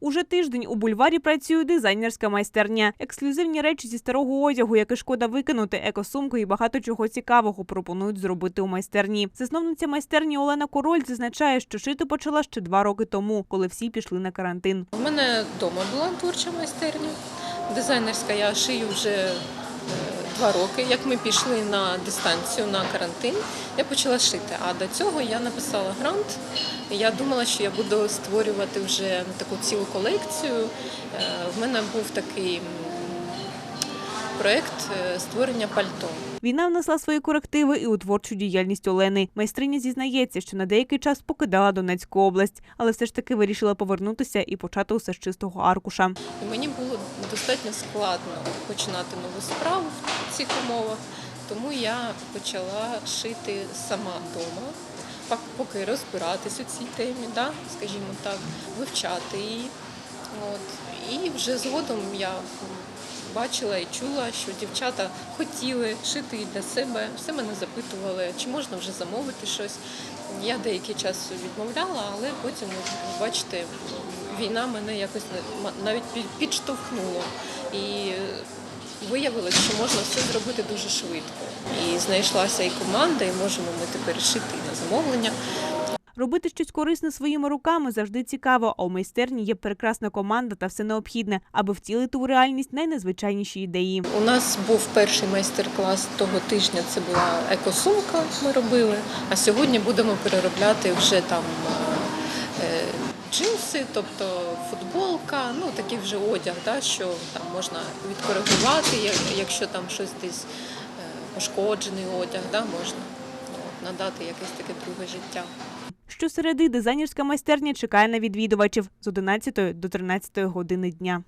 Уже тиждень у бульварі працює дизайнерська майстерня. Ексклюзивні речі зі старого одягу, які шкода викинути, екосумки і багато чого цікавого пропонують зробити у майстерні. Засновниця майстерні Олена Король зазначає, що шити почала ще два роки тому, коли всі пішли на карантин. У мене вдома була творча майстерня. Дизайнерська я шию вже е, два роки. Як ми пішли на дистанцію на карантин, я почала шити. А до цього я написала грант. Я думала, що я буду створювати вже таку цілу колекцію. Е, В мене був такий проєкт е, створення пальто. Війна внесла свої корективи і у творчу діяльність Олени. Майстриня зізнається, що на деякий час покидала Донецьку область, але все ж таки вирішила повернутися і почати усе з чистого аркуша. Мені було достатньо складно починати нову справу в цих умовах, тому я почала шити сама вдома, поки розбиратись у цій темі, да, скажімо так, вивчати її. От. І вже згодом я бачила і чула, що дівчата хотіли шити для себе, все мене запитували, чи можна вже замовити щось. Я деякий час відмовляла, але потім, бачите, війна мене якось на- навіть під- підштовхнула. І виявилось, що можна все зробити дуже швидко. І знайшлася і команда, і можемо ми тепер шити на замовлення. Робити щось корисне своїми руками завжди цікаво, а у майстерні є прекрасна команда та все необхідне, аби втілити у реальність найнезвичайніші ідеї. У нас був перший майстер-клас того тижня. Це була екосумка. Ми робили. А сьогодні будемо переробляти вже там е, джинси, тобто футболка, ну такий вже одяг, да, що там можна відкоригувати, якщо там щось десь е, пошкоджений одяг, да, можна от, надати якесь таке друге життя. Щосереди дизайнерська майстерня чекає на відвідувачів з 11 до 13 години дня.